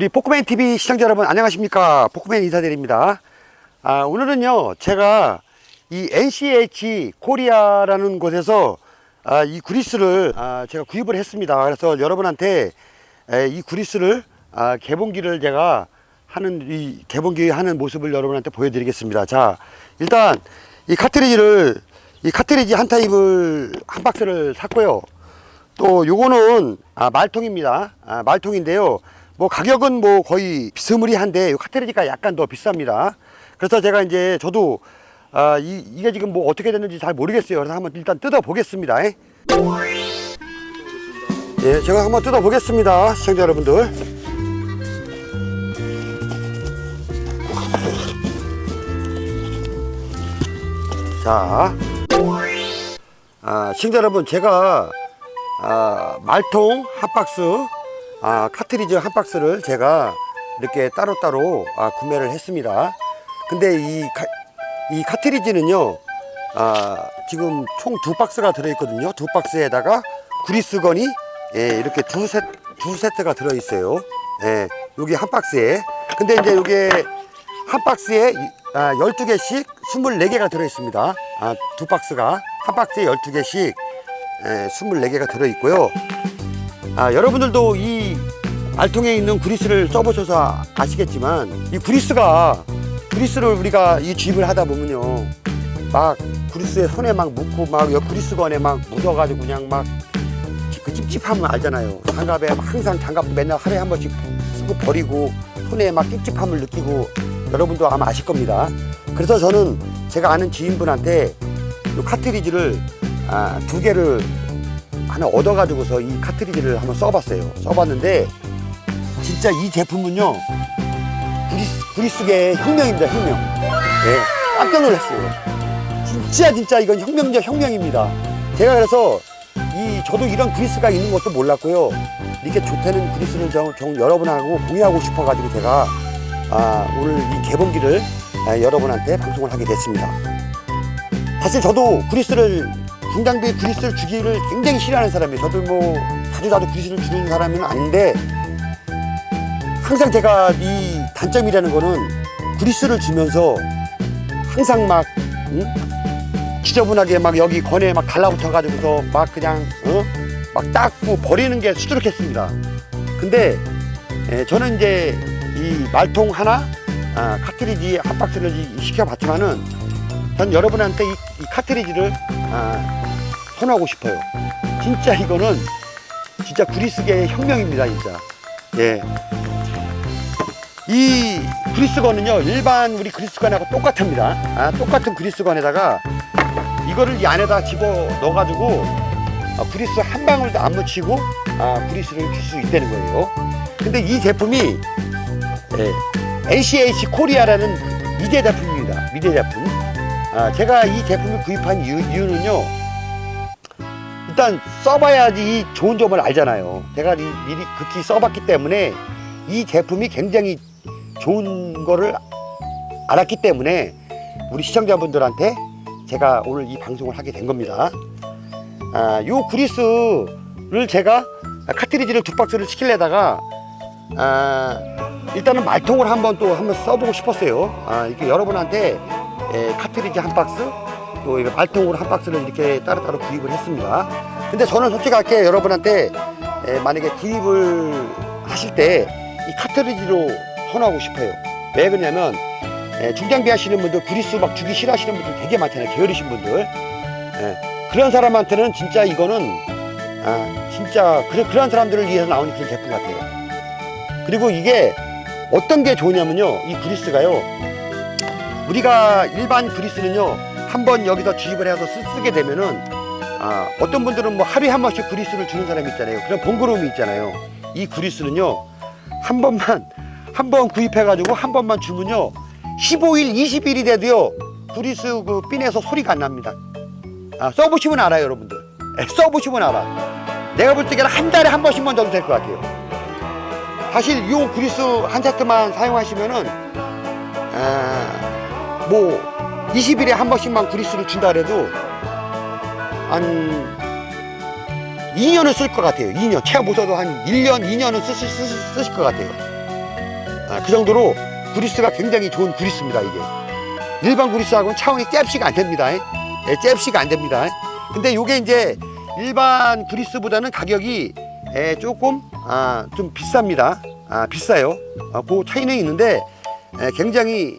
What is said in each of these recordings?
우리 포크맨 TV 시청자 여러분 안녕하십니까? 포크맨 인사드립니다. 아, 오늘은요 제가 이 NCH 코리아라는 곳에서 아, 이 구리스를 아, 제가 구입을 했습니다. 그래서 여러분한테 에, 이 구리스를 아, 개봉기를 제가 하는 이 개봉기 하는 모습을 여러분한테 보여드리겠습니다. 자 일단 이 카트리지를 이 카트리지 한 타입을 한 박스를 샀고요. 또 요거는 아, 말통입니다. 아, 말통인데요. 뭐 가격은 뭐 거의 비스무리한데 요 카트리지가 약간 더 비쌉니다. 그래서 제가 이제 저도 아, 이, 이게 지금 뭐 어떻게 됐는지 잘 모르겠어요. 그래서 한번 일단 뜯어 보겠습니다. 예, 제가 한번 뜯어 보겠습니다. 시청자 여러분들. 자, 아, 시청자 여러분, 제가 아, 말통 한 박스, 아, 카트리지 한 박스를 제가 이렇게 따로따로 아, 구매를 했습니다. 근데 이, 카, 이 카트리지는요, 아, 지금 총 두 박스가 들어있거든요. 두 박스에다가 구리스건이 예, 이렇게 두 세, 두 세트가 들어있어요. 예, 여기 한 박스에. 근데 이제 요게 한 박스에 이- 아, 12개씩 24개가 들어있습니다. 아, 두 박스가 한 박스에 12개씩 예, 24개가 들어있고요. 아, 여러분들도 이 알통에 있는 구리스를 써보셔서 아시겠지만 이 구리스가 구리스를 우리가 이 쥐입을 하다 보면요. 막 구리스에 손에 막 묻고 막여 구리스건에 막 묻어가지고 그냥 막 그 찝찝함을 알잖아요. 장갑에 막 항상 장갑도 맨날 하루에 한 번씩 쓰고 버리고 손에 막 찝찝함을 느끼고 여러분도 아마 아실 겁니다. 그래서 저는 제가 아는 지인분한테 이 카트리지를 아, 두 개를 하나 얻어가지고서 이 카트리지를 한번 써봤어요. 써봤는데 진짜 이 제품은요 구리스, 구리스계의 혁명입니다. 혁명. 예, 깜짝 놀랐어요. 진짜 진짜 이건 혁명적 혁명입니다. 제가 그래서 이 저도 이런 구리스가 있는 것도 몰랐고요. 이렇게 좋다는 구리스를 정, 정 여러분하고 공유하고 싶어가지고 제가 아, 오늘 이 개봉기를 아, 여러분한테 방송을 하게 됐습니다. 사실 저도 구리스를 중장비 구리스를 주기를 굉장히 싫어하는 사람이에요. 저도 뭐 자주 자주 구리스를 주는 사람은 아닌데 항상 제가 이 단점이라는 거는 구리스를 주면서 항상 막 응? 지저분하게 막 여기 건에 막 달라붙어 가지고서 막 그냥 어? 막 닦고 버리는 게 수두룩했습니다. 근데 에, 저는 이제 이 말통 하나 아, 카트리지 한 박스를 이- 시켜봤지만은 전 여러분한테 이, 이 카트리지를 아, 선호하고 싶어요. 진짜 이거는 진짜 구리스계의 혁명입니다, 진짜. 예. 이 그리스건은요 일반 우리 그리스건하고 똑같습니다. 아, 똑같은 그리스건에다가 이거를 이 안에다 집어 넣어가지고 아, 그리스 한 방울도 안 묻히고 아, 그리스를 줄 수 있다는 거예요. 근데 이 제품이 예, NCH 코리아라는 미대 제품입니다. 미대 제품. 아, 제가 이 제품을 구입한 이유, 이유는요. 일단 써봐야지 이 좋은 점을 알잖아요. 제가 이- 미리 극히 써봤기 때문에 이 제품이 굉장히 좋은 거를 알았기 때문에 우리 시청자분들한테 제가 오늘 이 방송을 하게 된 겁니다. 아, 요 구리스를 제가 카트리지를 두 박스를 시키려다가 아, 일단은 말통을 한번 또 한번 써보고 싶었어요. 아, 이렇게 여러분한테 에, 카트리지 한 박스 또 말통으로 한 박스를 이렇게 따로따로 구입을 했습니다. 근데 저는 솔직하게 여러분한테 에, 만약에 구입을 하실 때 이 카트리지로 선호하고 싶어요. 왜 그러냐면 에, 중장비 하시는 분들 구리스 막 주기 싫어하시는 분들 되게 많잖아요. 게으르신 분들. 에, 그런 사람한테는 진짜 이거는 아, 진짜 그런 그런 사람들을 위해서 나오는 그런 제품 같아요. 그리고 이게 어떤 게 좋으냐면요. 이 그리스가요. 우리가 일반 그리스는요. 한 번 여기서 주입을 해서 쓰, 쓰게 되면은 아, 어떤 분들은 뭐 하루에 한 번씩 그리스를 주는 사람이 있잖아요. 그런 번거로움이 있잖아요. 이 그리스는요. 한 번만 한 번 구입해 가지고 한 번만 주면요. 15일, 20일이 돼도요. 그리스 그 핀에서 소리가 안 납니다. 아, 써보시면 알아요, 여러분들. 예, 써보시면 알아. 내가 볼 때는 한 달에 한 번씩만 줘도 될 것 같아요. 사실 요 그리스 한 세트만 사용하시면은 아, 뭐 20일에 한 번씩만 그리스를 준다 그래도 한 2년은 쓸 것 같아요. 2년. 채 못해도 한 1년, 2년은 쓰, 쓰, 쓰, 쓰실 것 같아요. 아, 그 정도로 그리스가 굉장히 좋은 그리스입니다 이게. 일반 그리스하고는 차원이 잽시가 안 됩니다. 예, 잽시가 안 됩니다. 근데 이게 이제 일반 그리스보다는 가격이 에, 조금 아, 좀 비쌉니다. 아, 비싸요. 아, 그 차이는 있는데 에, 굉장히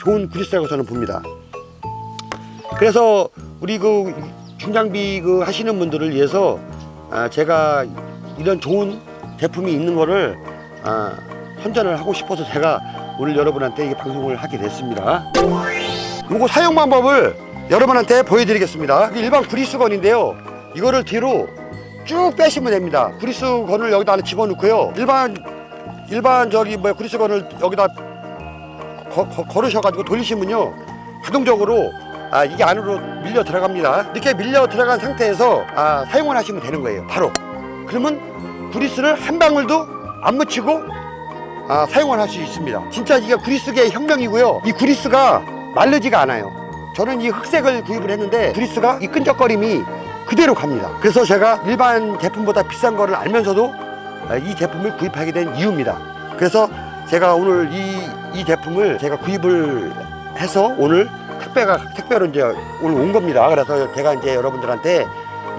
좋은 그리스라고 저는 봅니다. 그래서 우리 그 중장비 그 하시는 분들을 위해서 아, 제가 이런 좋은 제품이 있는 거를 아, 선전을 하고 싶어서 제가 오늘 여러분한테 이 방송을 하게 됐습니다. 요거 사용 방법을 여러분한테 보여드리겠습니다. 일반 구리수건인데요. 이거를 뒤로 쭉 빼시면 됩니다. 구리수건을 여기다 안에 집어넣고요. 일반 일반 저기 뭐야 구리수건을 여기다 거, 거, 걸으셔가지고 돌리시면요 자동적으로 아 이게 안으로 밀려 들어갑니다. 이렇게 밀려 들어간 상태에서 아 사용을 하시면 되는 거예요. 바로 그러면 구리스를 한 방울도 안 묻히고 아, 사용을 할 수 있습니다. 진짜 이게 구리스계의 혁명이고요. 이 구리스가 마르지가 않아요. 저는 이 흑색을 구입을 했는데 구리스가 이 끈적거림이 그대로 갑니다. 그래서 제가 일반 제품보다 비싼 거를 알면서도 아, 이 제품을 구입하게 된 이유입니다. 그래서 제가 오늘 이, 이 제품을 제가 구입을 해서 오늘 택배가 택배로 이제 오늘 온 겁니다. 그래서 제가 이제 여러분들한테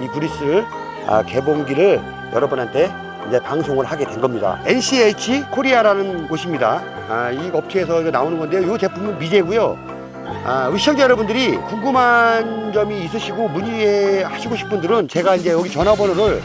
이 구리스 아, 개봉기를 여러분한테 이제 방송을 하게 된 겁니다. NCH 코리아라는 곳입니다. 아, 이 업체에서 나오는 건데요. 이 제품은 미제고요. 아, 우리 시청자 여러분들이 궁금한 점이 있으시고 문의하시고 싶은 분들은 제가 이제 여기 전화번호를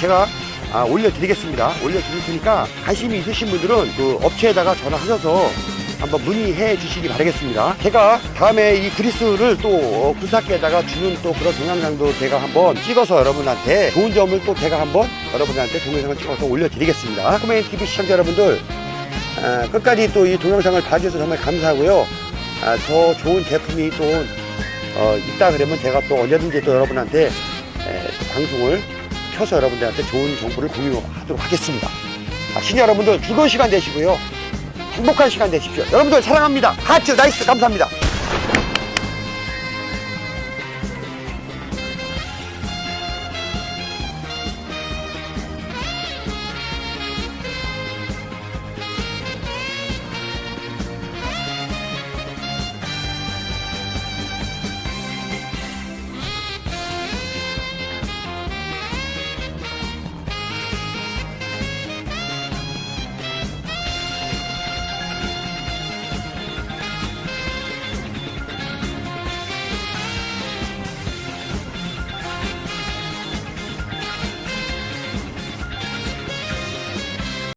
제가 아, 올려드리겠습니다. 올려드릴 테니까 관심이 있으신 분들은 그 업체에다가 전화하셔서 한번 문의해 주시기 바라겠습니다. 제가 다음에 이 그리스를 또 구사기에다가 주는 또 그런 동영상도 제가 한번 찍어서 여러분한테 좋은 점을 또 제가 한번 여러분한테 동영상을 찍어서 올려드리겠습니다. 코멘 TV 시청자 여러분들 아, 끝까지 또 이 동영상을 봐주셔서 정말 감사하고요. 아, 더 좋은 제품이 또 어, 있다 그러면 제가 또 언제든지 또 여러분한테 에, 또 방송을 켜서 여러분들한테 좋은 정보를 공유하도록 하겠습니다. 아, 시청자 여러분들 즐거운 시간 되시고요. 행복한 시간 되십시오. 여러분들 사랑합니다. 하트 나이스 감사합니다.